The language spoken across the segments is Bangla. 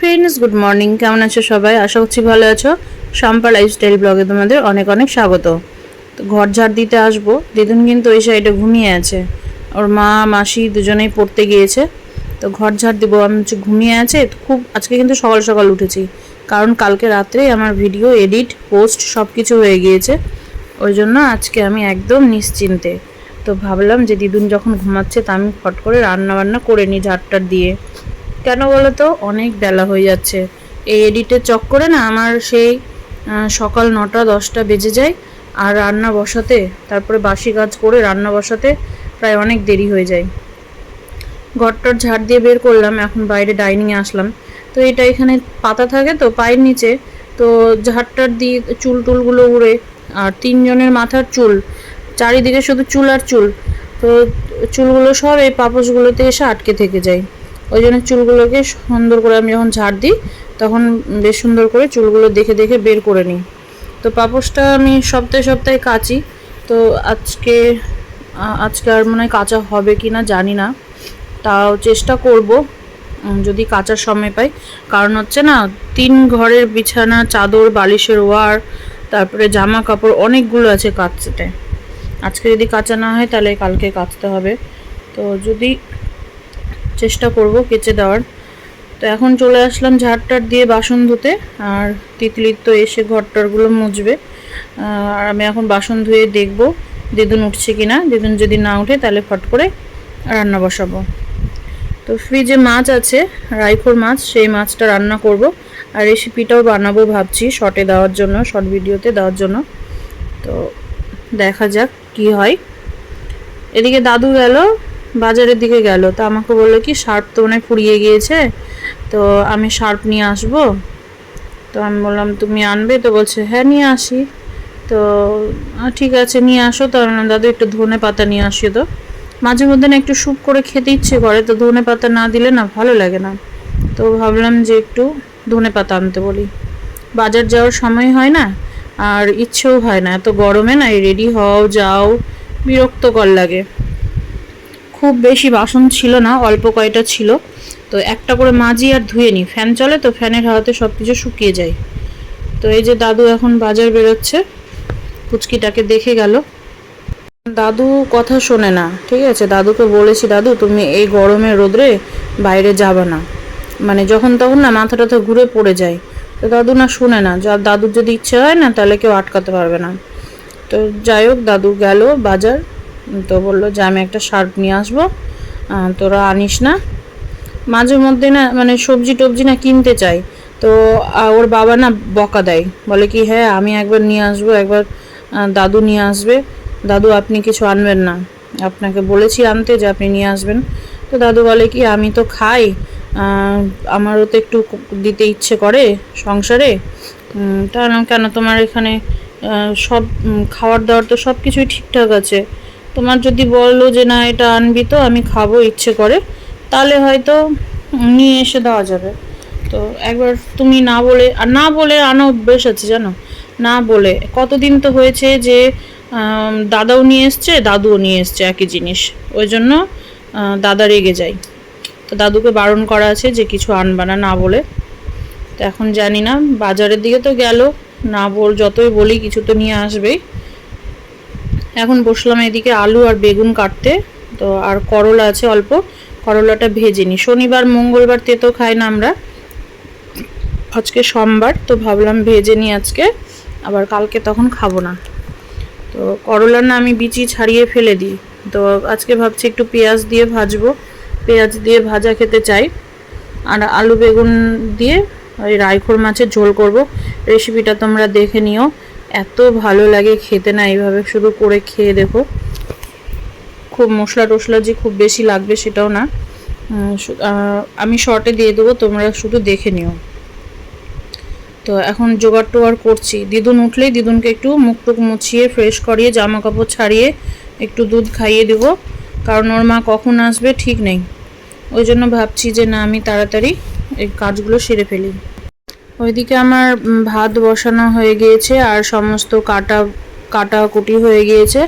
ফ্রেন্ডস গুড মর্নিং কেমন আছো সবাই? আশা করছি ভালো আছো। শাম্পা লাইফস্টাইল ব্লগে তোমাদের অনেক অনেক স্বাগত। তো ঘর ঝাড় দিতে আসব। দিদুন কিন্তু ওই সাইডে ঘুমিয়ে আছে। ওর মা, মাসি দুজনেই পড়তে গিয়েছে। তো ঘর ঝাড় দিব, আমি হচ্ছে ঘুমিয়ে আছে। খুব আজকে কিন্তু সকাল সকাল উঠেছি। কারণ কালকে রাত্রেই আমার ভিডিও এডিট পোস্ট সব কিছু হয়ে গিয়েছে। ওই জন্য আজকে আমি একদম নিশ্চিন্তে। তো ভাবলাম যে দিদুন যখন ঘুমাচ্ছে তা আমি ফট করে রান্না বান্না করে নিই ঝাড়টার দিয়ে। কেন বলো তো অনেক বেলা হয়ে যাচ্ছে। এই এডিটের চক্করে না আমার সেই সকাল নটা দশটা বেজে যায় আর রান্না বসাতে, তারপরে বাসি কাজ করে রান্না বসাতে প্রায় অনেক দেরি হয়ে যায়। ঘরটার ঝাড় দিয়ে বের করলাম, এখন বাইরে ডাইনিংয়ে আসলাম। তো এটা এখানে পাতা থাকে তো পায়ের নিচে, তো ঝাড়টার দিয়ে চুল টুলগুলো উড়ে আর তিনজনের মাথার চুল, চারিদিকে শুধু চুল আর চুল। তো চুলগুলো সব এই পাপোশগুলোতে এসে আটকে থেকে যায়। ওই জন্য চুলগুলোকে সুন্দর করে আমি যখন ঝাড় দিই, তখন বেশ সুন্দর করে চুলগুলো দেখে দেখে বের করে নিই। তো পাপোশটা আমি সপ্তাহে সপ্তাহে কাচি। তো আজকে আজকে আর মনে হয় কাঁচা হবে কি না জানি না। তাও চেষ্টা করব যদি কাচার সময় পাই। কারণ হচ্ছে না, তিন ঘরের বিছানা, চাদর, বালিশের ওয়ার, তারপরে জামা কাপড় অনেকগুলো আছে কাচতে। আজকে যদি কাঁচা না হয়, তাহলে কালকে কাচতে হবে। তো যদি চেষ্টা করব কেচে দেওয়ার। তো এখন চলে আসলাম ঝাড়টার দিয়ে বাসন ধুতে, আর তিতলির তো এসে ঘরটারগুলো মুছবে। আর আমি এখন বাসন ধুয়ে দেখব দিদুন উঠছে কিনা। দিদুন যদি না উঠে তাহলে ফট করে রান্না বসাবো। তো ফ্রিজে মাছ আছে, রাইখোর মাছ, সেই মাছটা রান্না করব। আর রেসিপিটাও বানাবো ভাবছি শর্টে দেওয়ার জন্য, শর্ট ভিডিওতে দেওয়ার জন্য। তো দেখা যাক কি হয়। এদিকে দাদু গেল বাজারের দিকে গেল। তো আমাকে বলল, কি শার্প তো হয় ফুরিয়ে গিয়েছে। তো আমি শার্প নিয়ে আসব? তো আমি বললাম, তুমি আনবে? তো বলছে হ্যাঁ নিয়ে আসি। তো ঠিক আছে, নিয়ে আসো। তো আমি দাদু, একটু ধনে পাতা নিয়ে আসি তো। মাঝে মধ্যে না একটু স্যুপ করে খেতে ইচ্ছে করে, তো ধনে পাতা না দিলে না ভালো লাগে না। তো ভাবলাম যে একটু ধনে পাতা আনতে বলি। বাজার যাওয়ার সময় হয় না, আর ইচ্ছেও হয় না। এত গরমে না রেডি হও, যাও, বিরক্তকর লাগে। খুব বেশি বাসন ছিল না, অল্প কয়টা ছিল। তো একটা করে মাজি আর ধুয়ে নিই। ফ্যান চলে তো ফ্যানের হাওয়াতে সব কিছু শুকিয়ে যায়। তো এই যে দাদু এখন বাজার বেরোচ্ছে, পুচকিটাকে দেখে গেল। দাদু কথা শোনে না, ঠিক আছে? দাদুকে বলেছি, দাদু, তুমি এই গরমে রোদ্রে বাইরে যাবে না। মানে যখন তখন না মাথা টাথা ঘুরে পড়ে যায়। তো দাদু না শুনে না। যা দাদুর যদি ইচ্ছে হয় না, তাহলে কেউ আটকাতে পারবে না। তো যাই হোক, দাদু গেল বাজার। তো বলল যে, আমি একটা শার্ট নিয়ে আসব। তোরা আনিস না। মাঝে মধ্যে না মানে সবজি টবজি না কিনতে চাই। তো ওর বাবা না বকা দেয়। বলে কি হ্যাঁ আমি একবার নিয়ে আসব, একবার দাদু নিয়ে আসবে। দাদু, আপনি কিছু আনবেন না। আপনাকে বলেছি আনতে যে, আপনি নিয়ে আসবেন। তো দাদু বলে কি, আমি তো খাই। আমারও তো একটু দিতে ইচ্ছে করে সংসারে। তা কেন তোমার এখানে সব খাওয়ার দাওয়ার তো সব কিছুই ঠিকঠাক আছে। তোমার যদি বলল যে না, এটা আনবি তো, আমি খাব, ইচ্ছে করে, তাহলে হয়তো নিয়ে এসে দেওয়া যাবে। তো একবার তুমি না বলে, আর না বলে আনা অভ্যেস আছে জানো, না বলে। কতদিন তো হয়েছে যে দাদাও নিয়ে এসছে, দাদুও নিয়ে এসছে, একই জিনিস। ওই জন্য দাদা রেগে যায়। তো দাদুকে বারণ করা আছে যে কিছু আনবা না না বলে। তো এখন জানি না, বাজারের দিকে তো গেল, না বল, যতই বলি কিছু তো নিয়ে আসবেই। এখন বসলাম এদিকে আলু আর বেগুন কাটতে। তো আর করলা আছে অল্প, করলাটা ভেজে নিই শনিবার, মঙ্গলবার তেতো খাই না আমরা। আজকে সোমবার, তো ভাবলাম ভেজে নিই আজকে। আবার কালকে তখন খাব না। তো করলা না আমি বিচি ছাড়িয়ে ফেলে দিই। তো আজকে ভাবছি একটু পেঁয়াজ দিয়ে ভাজবো। পেঁয়াজ দিয়ে ভাজা খেতে চাই। আর আলু, বেগুন দিয়ে ওই রাইখোর মাছের ঝোল করব। রেসিপিটা তোমরা দেখে নিও। এত ভালো লাগে খেতে না, এইভাবে শুধু করে খেয়ে দেখো। খুব মশলা টশলা যে খুব বেশি লাগবে সেটাও না। আমি শর্টে দিয়ে দেবো, তোমরা শুধু দেখে নিও। তো এখন জোগাড় টোগাড় করছি। দিদুন উঠলেই দিদুনকে একটু মুখ টুক মুছিয়ে ফ্রেশ করিয়ে জামা কাপড় ছাড়িয়ে একটু দুধ খাইয়ে দেবো। কারণ ওর মা কখন আসবে ঠিক নেই। ওই জন্য ভাবছি যে না, আমি তাড়াতাড়ি এই কাজগুলো সেরে ফেলি। ওইদিকে আমার ভাত বসানো হয়ে গিয়েছে আর সমস্ত কাটা, কাটাকুটি হয়ে গিয়েছে।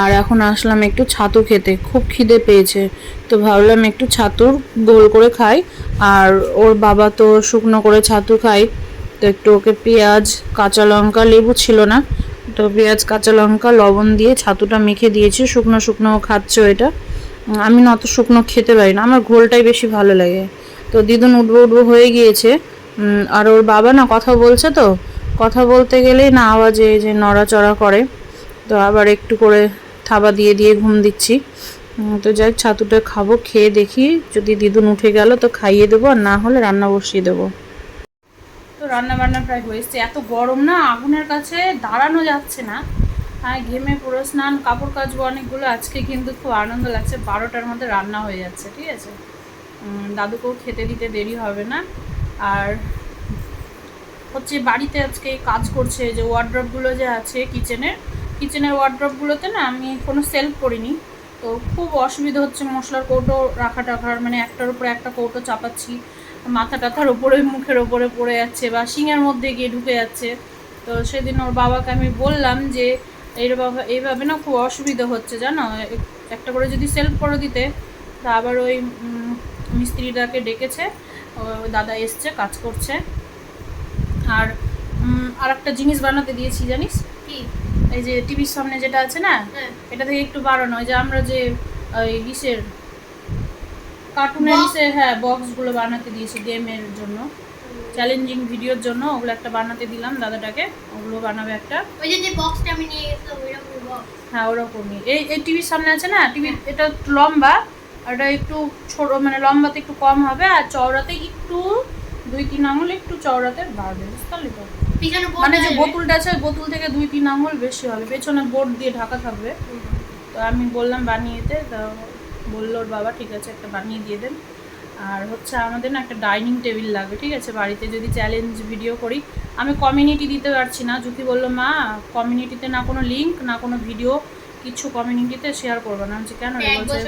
আর এখন আসলাম একটু ছাতু খেতে, খুব খিদে পেয়েছে। তো ভাবলাম একটু ছাতুর গোল করে খাই। আর ওর বাবা তো শুকনো করে ছাতু খায়। তো একটু ওকে পেঁয়াজ, কাঁচা লঙ্কা, লেবু ছিল না। তো পেঁয়াজ, কাঁচা লঙ্কা, লবণ দিয়ে ছাতুটা মেখে দিয়েছি। শুকনো শুকনো খাচ্ছো এটা আমি না অত শুকনো খেতে পারি না। আমার ঘোলটাই বেশি ভালো লাগে। তো দিদুন উঠবো উঠবো হয়ে গিয়েছে। আর ওর বাবা না কথা বলছে তো। কথা বলতে গেলেই না আওয়াজে যে নড়াচড়া করে। তো আবার একটু করে থাবা দিয়ে দিয়ে ঘুম দিচ্ছি। তো যাই ছাতুটা খাব, খেয়ে দেখি। যদি দিদুন উঠে গেল তো খাইয়ে দেবো, আর না হলে রান্না বসিয়ে দেবো। তো রান্না বান্না প্রায় হয়েছে। এত গরম না, আগুনের কাছে দাঁড়ানো যাচ্ছে না। আর ঘেমে পুরো স্নান, কাপড় কাচবো অনেকগুলো। আজকে কিন্তু খুব আনন্দ লাগছে। বারোটার মধ্যে রান্না হয়ে যাচ্ছে, ঠিক আছে? দাদুকেও খেতে দিতে দেরি হবে না। আর হচ্ছে বাড়িতে আজকে কাজ করছে যে ওয়ার্ড্রপগুলো যে আছে কিচেনের কিচেনের ওয়ার্ড্রপগুলোতে না আমি কোনো সেলফ করিনি। তো খুব অসুবিধা হচ্ছে মশলার কৌটো রাখা টাখার মানে একটার উপরে একটা কৌটো চাপাচ্ছি, মাথা টাথার ওপরে মুখের ওপরে পড়ে যাচ্ছে বা শিঙের মধ্যে গিয়ে ঢুকে যাচ্ছে। তো সেদিন ওর বাবাকে আমি বললাম যে এইভাবে এইভাবে না খুব অসুবিধা হচ্ছে, জানো? একটা করে যদি সেলফ করে দিতে। তা আবার ওই মিস্ত্রিটাকে ডেকেছে। দাদা এসছে কাজ করছে। আর আর একটা জিনিস বানাতে দিয়েছি জানিস? কি? এই যে টিভির সামনে যেটা আছে না হ্যাঁ। এটা থেকে একটু বাড়ানো। যে আমরা যে ওই ইসের কার্টুনের? ইসে হ্যাঁ বক্সগুলো বানাতে দিয়েছি গেমের জন্য। চ্যালেঞ্জিং ভিডিওর জন্য ওগুলো একটা বানাতে দিলাম দাদাটাকে। ওগুলো বানাবে একটা। ওই যে যে বক্সটা আমি নিয়ে গেছিলাম ওইরকম বক্স হ্যাঁ ওরকমই। এই এই টিভির সামনে আছে না টিভি এটা একটু লম্বা। এটা একটু ছোট মানে লম্বাতে একটু কম হবে আর চওড়াতে একটু দুই তিন আঙুল একটু চওড়াতে বাড়বে বুঝতে পারলি তো? মানে যে বোতলটা আছে বোতল থেকে দুই তিন আঙুল বেশি হবে পেছনে বোর্ড দিয়ে ঢাকা থাকবে। তো আমি বললাম বানিয়ে দিতে তো বলল ওর বাবা ঠিক আছে একটা বানিয়ে দিয়ে দেন। আর হচ্ছে আমাদের না একটা ডাইনিং টেবিল লাগবে ঠিক আছে? বাড়িতে যদি চ্যালেঞ্জ ভিডিও করি আমি কমিউনিটি দিতে পারছি না। জ্যোতি বলল মা কমিউনিটিতে না কোনো লিঙ্ক না কোনো ভিডিও কিছু কমিউনিটিতে শেয়ার করব। না আমি বলছি, কেন? বলছে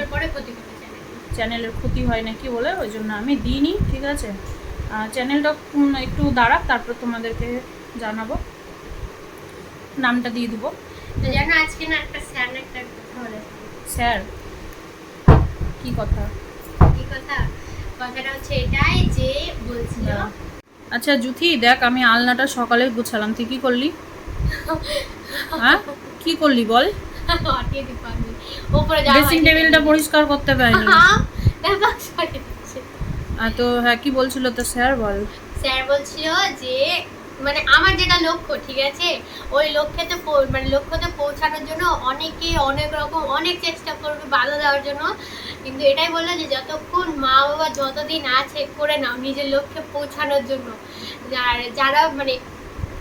চ্যানেলের ক্ষতি হয় নাকি বলে ওই জন্য আমি দিইনি ঠিক আছে? চ্যানেলটা একটু দাঁড়াক তারপর তোমাদেরকে জানাব। নামটা দিয়ে দিব। তো জানো আজকে না একটা স্যার একটা কথা বলে। স্যার? কি কথা? কি কথা? কথাটা হচ্ছে এটাই যে বলছিল। আচ্ছা জুথি দেখ আমি আলনাটা সকালে গুছালাম। তুই কি করলি? হ্যাঁ? কি করলি বল? উপরে যাওয়া ড্রেসিং টেবিলটা পরিষ্কার করতে পারিনি। তো হ্যাঁ কি বলছিল তো স্যার বল। স্যার বলছিল যে মানে আমার যেটা লক্ষ্য ঠিক আছে? ওই লক্ষ্যতে মানে লক্ষ্যতে পৌঁছানোর জন্য অনেকে অনেক রকম অনেক চেষ্টা করবে বাধা দেওয়ার জন্য। কিন্তু এটাই বলল যে যতক্ষণ মা বাবা যতদিন আছে করে নাও নিজের লক্ষ্যে পৌঁছানোর জন্য। আর যারা মানে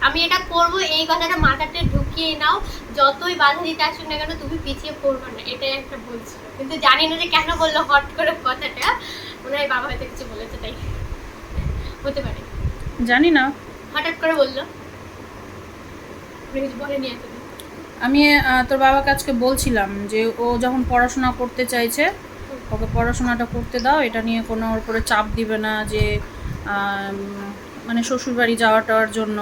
আমি এটা করব এই কথাটা মাথাতে ঢুকিয়ে নাও। যতই বাধা দিতে আসুক না কেন তুমি পিছিয়ে পড়বে না এটাই একটা বলছিল কিন্তু জানি না যে কেন বলল হট করে কথাটা। হয় বাবা হয়তো কিছু বলেছে তাই হতে পারে। জানি না। হঠাৎ করে বলল। বলেনি আমি তোর বাবাকে আজকে বলছিলাম যে ও যখন পড়াশোনা করতে চাইছে ওকে পড়াশোনাটা করতে দাও এটা নিয়ে কোনো ওর উপরে চাপ দিবে না যে মানে শ্বশুরবাড়ি যাওয়া টাওয়ার জন্য।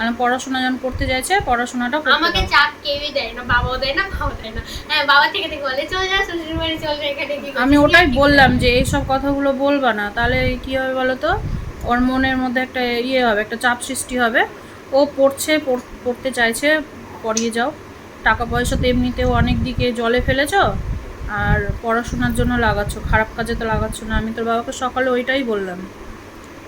মানে পড়াশোনা যখন করতে চাইছে পড়াশোনাটা আমাকে চাপ কেউই দেয় না বাবাও দেয় না ভাও দেয় না। হ্যাঁ বাবা থেকে থেকে বলে চল যা শ্বশুর বাড়ি চল যা এখানে কি আমি ওটাই বললাম? যে এইসব কথাগুলো বলবা না তাহলে কি হবে বলো তো ওর মনের মধ্যে একটা ইয়ে হবে একটা চাপ সৃষ্টি হবে। ও পড়ছে পড়- পড়তে চাইছে পড়িয়ে যাও। টাকা পয়সা তো এমনিতেও অনেক দিকে জলে ফেলেছ আর পড়াশোনার জন্য লাগাচ্ছ খারাপ কাজে তো লাগাচ্ছ না। আমি তোর বাবাকে সকালে ওইটাই বললাম।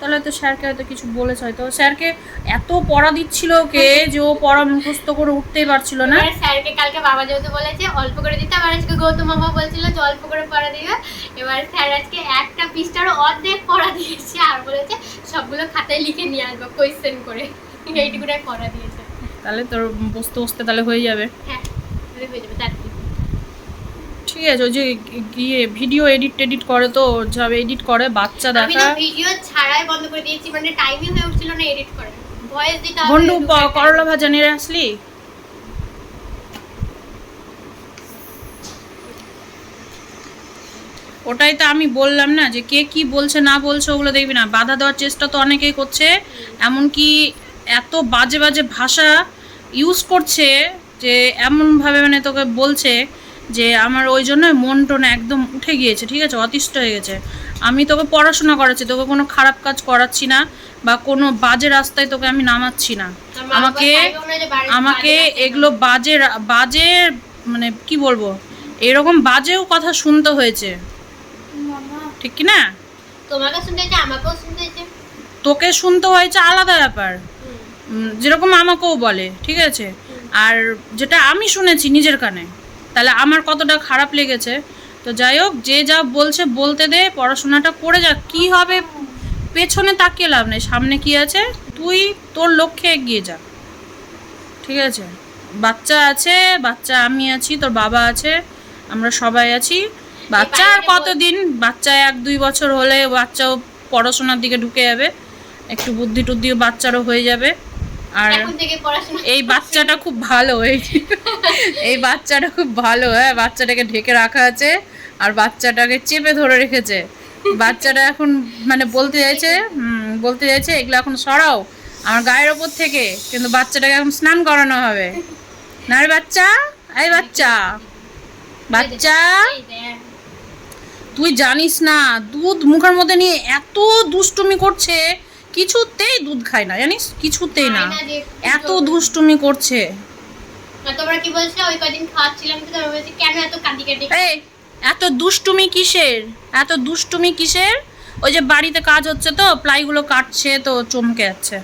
তাহলে হয়তো স্যারকে হয়তো কিছু বলেছে হয়তো। স্যারকে এত পড়া দিচ্ছিল ওকে যে ও পড়া মুখস্থ করে উঠতেই পারছিল না। স্যারকে কালকে বাবা যেহেতু বলেছে অল্প করে দিতে আবার আজকে গৌতম মামা বলছিল যে অল্প করে পড়া দিবে। এবার স্যার আজকে একটা পৃষ্ঠার অর্ধেক পড়া দিয়েছে আর বলেছে সবগুলো খাতায় লিখে নিয়ে আসব কোয়েশ্চেন করে। এইটুকুটাই পড়া দিয়েছে। তাহলে তোর বসতে বসতে তাহলে হয়ে যাবে। হ্যাঁ হয়ে যাবে তার কি? ঠিক আছে ওই যে গিয়ে ভিডিও এডিট টেডিট করে তো যাবে এডিট করে বাচ্চা আমি দেখা তো ভিডিও ছাড়াই বন্ধ করে দিয়েছি মানে টাইমই হয়ে উঠছিল না এডিট করে। ভয়েস দিতে time। করলা ভাজা নিয়ে আসলি? ওটাই তো আমি বললাম না যে কে কি বলছে না বলছে ওগুলো দেখবি না। বাধা দেওয়ার চেষ্টা তো অনেকেই করছে। এমনকি এত বাজে বাজে ভাষা ইউজ করছে যে এমনভাবে মানে তোকে বলছে যে আমার ওই জন্য মন টোন একদম উঠে গিয়েছে ঠিক আছে? অতিষ্ঠ হয়ে গেছে। আমি তোকে পড়াশোনা করাচ্ছি তোকে কোনো খারাপ কাজ করাচ্ছি না বা কোনো বাজে রাস্তায় তোকে আমি নামাচ্ছি না। আমাকে আমাকে এগুলো বাজে বাজে মানে কি বলব? এরকম বাজেও কথা শুনতে হয়েছে। ঠিক কি না তোকে শুনতে হয়েছে আলাদা ব্যাপার। যেরকম আমাকেও বলে ঠিক আছে? আর যেটা আমি শুনেছি নিজের কানে তাহলে আমার কতটা খারাপ লেগেছে? তো যাই হোক, যে যা বলছে বলতে দে, পড়াশোনাটা করে যাক, কি হবে? পেছনে তাকিয়ে লাভ নেই, সামনে কি আছে? তুই তোর লক্ষ্যে এগিয়ে যা। ঠিক আছে? বাচ্চা আছে, বাচ্চা আমি আছি, তোর বাবা আছে, আমরা সবাই আছি। বাচ্চা আর কতদিন? বাচ্চা এক দুই বছর হলে বাচ্চাও পড়াশোনার দিকে ঢুকে যাবে। একটু বুদ্ধি টুদ্ধিও বাচ্চারও হয়ে যাবে। আর এই বাচ্চাটা খুব ভালো এই এই বাচ্চাটা খুব ভালো হ্যাঁ বাচ্চাটাকে ঢেকে রাখা আছে আর বাচ্চাটাকে চেপে ধরে রেখেছে। বাচ্চাটা এখন মানে বলতে চাইছে বলতে চাইছে এগুলো এখন সরাও আমার গায়ের ওপর থেকে কিন্তু বাচ্চাটাকে এখন স্নান করানো হবে। না রে বাচ্চা এই বাচ্চা বাচ্চা। তুই জানিস না দুধ মুখের মধ্যে নিয়ে এত দুষ্টুমি করছে। কিছুতেই দুধ খায় না জানিস? কিছুতেই না। এত দুষ্টুমি করছে। তোমরা কি বলছো ওই কদিন খাওয়াচ্ছিলাম তো তোমরা বলছি কেন এত কাঁদি কাটি এই এত দুষ্টুমি কিসের? এত দুষ্টুমি কিসের? ওই যে বাড়িতে কাজ হচ্ছে তো প্লাইগুলো কাটছে তো চমকে যাচ্ছে।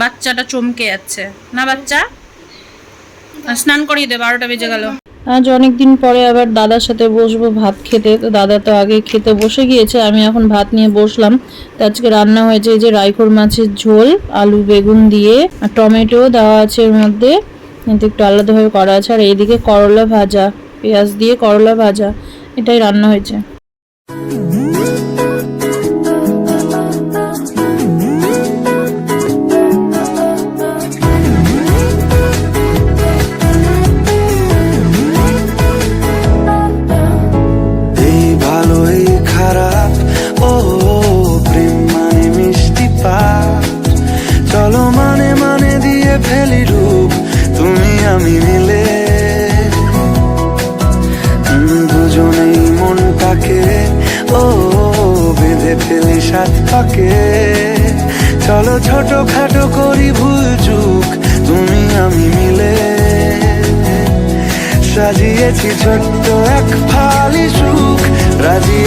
বাচ্চাটা চমকে যাচ্ছে। না বাচ্চা? স্নান করিয়ে দে বারোটা বেজে গেল। আজ অনেক দিন পরে আবার দাদার সাথে বসবো ভাত খেতে। তো দাদা তো আগে খেতে বসে গিয়েছে, আমি এখন ভাত নিয়ে বসলাম। তো আজকে রান্না হয়েছে এই যে রাইখোর মাছের ঝোল, আলু, বেগুন দিয়ে, আর টমেটো দেওয়া আছে এর মধ্যে। কিন্তু একটু আলাদাভাবে করা আছে। আর এইদিকে করলা ভাজা, পেঁয়াজ দিয়ে করলা ভাজা, এটাই রান্না হয়েছে।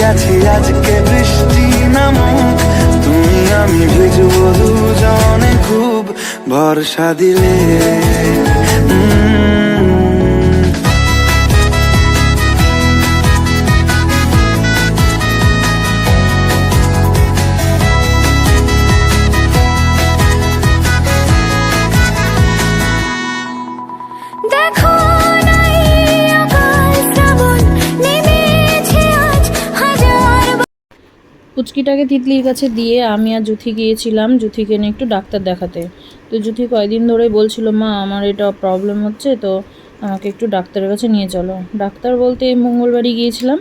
আছি আজকে বৃষ্টি নামুক তুমি আমি ভিজব দুজনে খুব ভরসা দিলে। পুচকিটাকে তিতলির কাছে দিয়ে আমি আর জুথি গিয়েছিলাম, জুথিকে নিয়ে একটু ডাক্তার দেখাতে। তো জুথি কয়েকদিন ধরে বলছিল, মা, আমার এটা প্রবলেম হচ্ছে, তো আমাকে একটু ডাক্তারের কাছে নিয়ে চলো। ডাক্তার বলতে মঙ্গলবারই গিয়েছিলাম।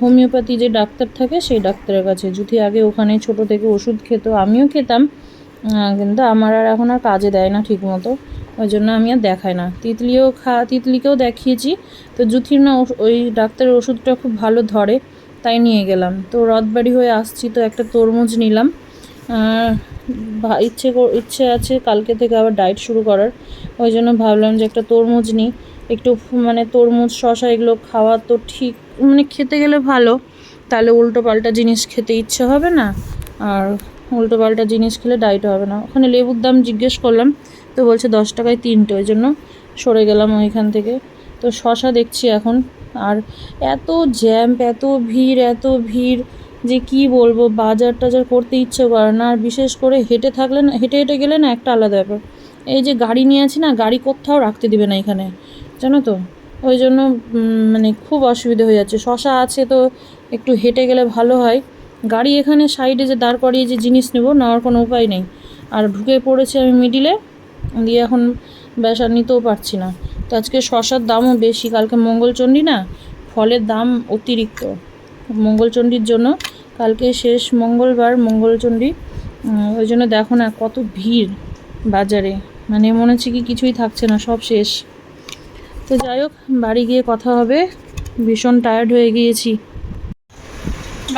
হোমিওপ্যাথি যে ডাক্তার থাকে, সেই ডাক্তারের কাছে। জুথি আগে ওখানে ছোট থেকে ওষুধ খেত, আমিও খেতাম। কিন্তু আমার আর এখন আর কাজে দেয় না ঠিক মতো ওই জন্য আমি আর দেখাই না। তিতলিও খা, তিতলিকেও দেখিয়েছি। তো জুথির না ওই ডাক্তারের ওষুধটা খুব ভালো ধরে। তাই নিয়ে গেলাম। তো রথবাড়ি হয়ে আসছি, তো একটা তরমুজ নিলাম। ইচ্ছে ইচ্ছে আছে কালকে থেকে আবার ডায়েট শুরু করার। ওই জন্য ভাবলাম যে একটা তরমুজ নিই। একটু মানে তরমুজ শশা এগুলো খাওয়া তো ঠিক মানে খেতে গেলে ভালো। তাহলে উল্টো পাল্টা জিনিস খেতে ইচ্ছে হবে না। আর উল্টো পাল্টা জিনিস খেলে ডায়েট হবে না। ওখানে লেবুর দাম জিজ্ঞেস করলাম, তো বলছে দশ টাকায় তিনটে। ওই জন্য সরে গেলাম ওইখান থেকে। তো শশা দেখছি এখন। আর এত জ্যাম, এত ভিড় এত ভিড় যে কি বলব, বাজার টাজার করতে ইচ্ছে করে না। আর বিশেষ করে হেঁটে থাকলে না, হেঁটে হেঁটে গেলে না একটা আলাদা ব্যাপার। এই যে গাড়ি নিয়ে আছি না, গাড়ি কোথাও রাখতে দিবে না এখানে, জানো তো? ওই জন্য মানে খুব অসুবিধা হয়ে যাচ্ছে। শশা আছে তো একটু হেঁটে গেলে ভালো হয়। গাড়ি এখানে সাইডে যে দাঁড় করিয়ে যে জিনিস নেব, নেওয়ার কোনো উপায় নেই। আর ঢুকে পড়েছি আমি মিডিলে দিয়ে এখন ব্যাস আর নিতেও পারছি না। তো আজকে শশার দামও বেশি, কালকে মঙ্গলচণ্ডী না? ফলের দাম অতিরিক্ত। মঙ্গলচণ্ডীর জন্য কালকে শেষ মঙ্গলবার মঙ্গলচণ্ডী। ওই জন্য দেখো না কত ভিড় বাজারে। মানে মনে হচ্ছে কি কিছুই থাকছে না, সব শেষ। তো যাই হোক, বাড়ি গিয়ে কথা হবে। ভীষণ টায়ার্ড হয়ে গিয়েছি।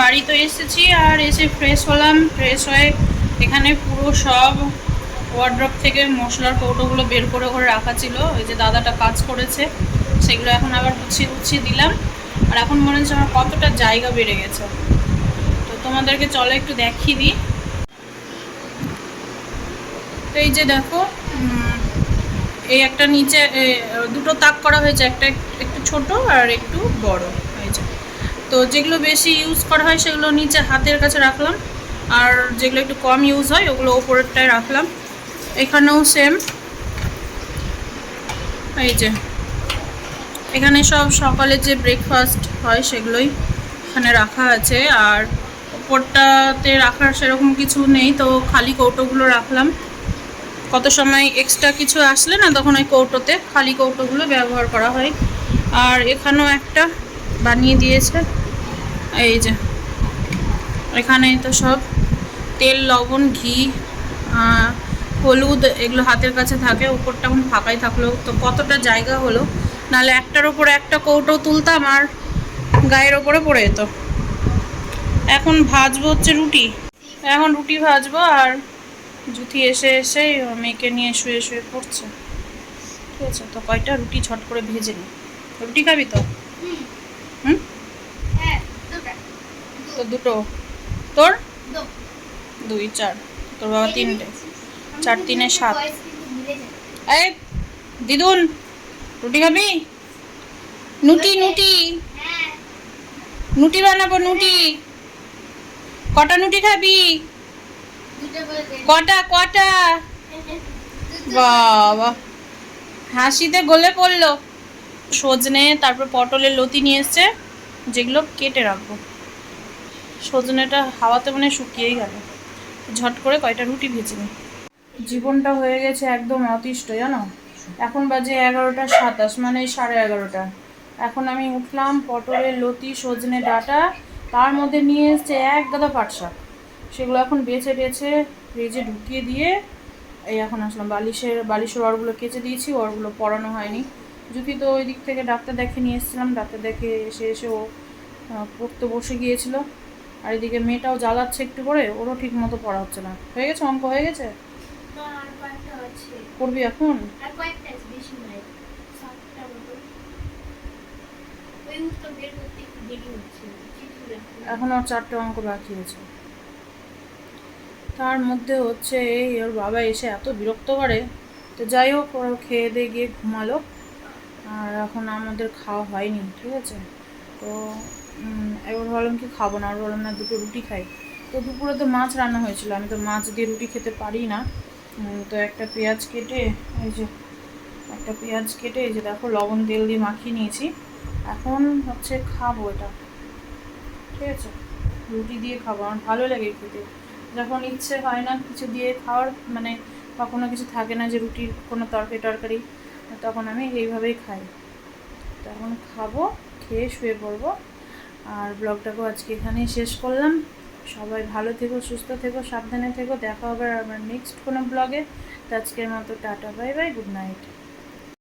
বাড়ি তো এসেছি আর এসে ফ্রেশ হলাম। ফ্রেশ হয়ে এখানে পুরো সব ওয়ার্ড্রপ থেকে মশলার কৌটোগুলো বের করে করে রাখা ছিল। ওই যে দাদাটা কাজ করেছে, সেগুলো এখন আবার গুছিয়ে গুছিয়ে দিলাম। আর এখন মনে হচ্ছে আমার কতটা জায়গা বেড়ে গেছে। তো তোমাদেরকে চলো একটু দেখিয়ে দিই। তো এই যে দেখো এই একটা নিচে দুটো তাক করা হয়েছে, একটা একটু ছোট আর একটু বড়। হয়েছে তো যেগুলো বেশি ইউজ করা হয়, সেগুলো নিচে হাতের কাছে রাখলাম। আর যেগুলো একটু কম ইউজ হয়, ওগুলো ওপরেরটায় রাখলাম। এখানেও সেম এই যে, এখানে সব সকালে যে ব্রেকফাস্ট হয় সেগুলোই এখানে রাখা আছে। আর ওপরটাতে রাখার সেরকম কিছু নেই, তো খালি কৌটোগুলো রাখলাম। কত সময় এক্সট্রা কিছু আসলে না, তখন ওই কৌটোতে খালি কৌটোগুলো ব্যবহার করা হয়। আর এখানেও একটা বানিয়ে দিয়েছে। এই যে এখানে তো সব। তেল, লবণ, ঘি হলুদ এগুলো হাতের কাছে থাকে উপরটা এখন ফাঁকাই থাকল। তো কতটা জায়গা হলো? নাহলে একটার ওপরে একটা কৌটো তুলতাম আর গায়ের ওপরে পড়ে যেত। এখন ভাজবো হচ্ছে রুটি। এখন রুটি ভাজবো আর জুথি এসে এসে মেয়েকে নিয়ে শুয়ে শুয়ে পড়ছে। ঠিক আছে তো কয়টা? রুটি ছট করে ভেজে নি। রুটি খাবি তো? হুম? হ্যাঁ তো দুটো। তোর? দুই চার। তোর বাবা তিনটে। চার তিনে সাত। এই, দিদুন, রুটি খাবি? নুটি নুটি। নুটি বানাবো, নুটি। কটা নুটি খাবি? কটা কটা? বাবা, হাসিতে গলে পড়ল। সজনে, তারপর পটলের লতি নিয়ে এসছে, যেগুলো কেটে রাখব। সজনেটা হাওয়াতে মানে শুকিয়েই গেল। ঝট করে কয়টা রুটি ভেজে নিই। জীবনটা হয়ে গেছে একদম অতিষ্ঠ, জানো? এখন বাজে এগারোটা সাতাশ মানে সাড়ে এগারোটা। এখন আমি উঠলাম, পটলের লতি, সজনে ডাটা, তার মধ্যে নিয়ে এসছে এক গাদা পাট শাক। সেগুলো এখন বেছে বেছে ফ্রিজে ঢুকিয়ে দিয়ে এই এখন আসলাম। বালিশের বালিশের ওয়ারগুলো কেচে দিয়েছি ওয়ারগুলো পরানো হয়নি। জুতি তো ওই দিক থেকে ডাক্তার দেখে নিয়ে এসেছিলাম, ডাক্তার দেখে এসে এসে ও পড়তে বসে গিয়েছিল। আর এদিকে মেয়েটাও জ্বালাচ্ছে একটু করে, ওরও ঠিক মতো পড়া হচ্ছে না। হয়ে গেছে, অঙ্ক হয়ে গেছে না, আর কয়েকটা আছে করবি এখন? এখন আর চারটে অঙ্ক বাকি আছে। তার মধ্যে হচ্ছে এই ওর বাবা এসে এত বিরক্ত করে। তো যাই হোক ওরা খেয়ে দিয়ে গিয়ে ঘুমালো। আর এখন আমাদের খাওয়া হয়নি ঠিক আছে? তো এবার ভাবলাম কি খাব না? আর বললাম না দুটো রুটি খাই। তো দুপুরে তো মাছ রান্না হয়েছিল। আমি তো মাছ দিয়ে রুটি খেতে পারি না। তো একটা পেঁয়াজ কেটে, এই যে, একটা পেঁয়াজ কেটে, এই যে দেখো লবণ তেল দিয়ে মাখিয়ে নিয়েছি। এখন হচ্ছে খাব এটা। ঠিক আছে? রুটি দিয়ে খাব, আমার ভালো লাগে খেতে যখন ইচ্ছে হয় না কিছু দিয়ে খাওয়ার মানে বা কোনো কিছু থাকে না যে রুটির কোনো তরকারি টরকারি, তখন আমি এইভাবেই খাই। তখন খাব, খেয়ে শুয়ে পড়ব। আর ব্লগটাকেও আজকে এখানেই শেষ করলাম। সবাই ভালো থেকো, সুস্থ থেকো, সাবধানে থেকো। দেখা হবে আমার নেক্সট কোনো ব্লগে তো আজকের মতো tata bye bye good night